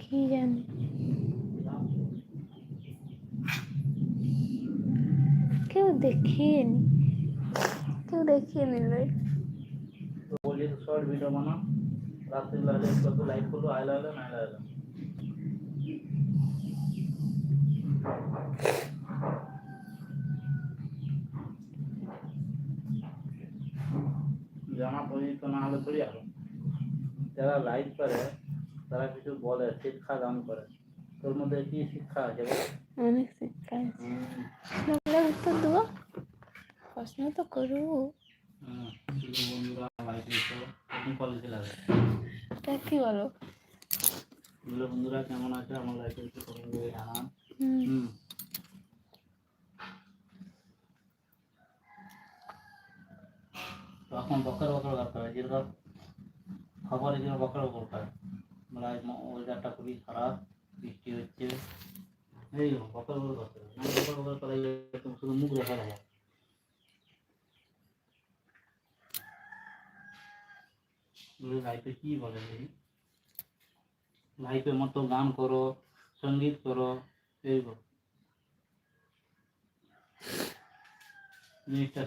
কি জানি? কেউ দেখিনি কেউ দেখিনি রে তো বলি শর্ট ভিডিও বানাও রাত্রিবেলা হলে কত লাইট করল আইলা হলে না আইলা জামা পরিচিত না হলে থোড়ি আলো যারা লাইভ করে তারা কিছু বলে শিক্ষা দান করে। তোর মধ্যে কি শিক্ষা আছে? অনেক শিক্ষা আছে। উত্তর দেবো? প্রশ্ন তো করু। বন্ধুরা লাইভ কোন কলেজে লাগে তা কি বলো? বলে বন্ধুরা কেমন আছে? আমার লাইফে একটু কমেন্ট করে জানান। হুম। তখন বকর বকর করতে হয় যেরকম খবরে যেন বকর বকর করে বলে ওয়েদারটা খুবই খারাপ, বৃষ্টি হচ্ছে। এই বকর বকর করতে হবে না বকর বকর করে শুধু মুখ দেখা যায়। লাইফে কি বলে লাইফের মতো গান করো, সংগীত করো, এই জিনিসটা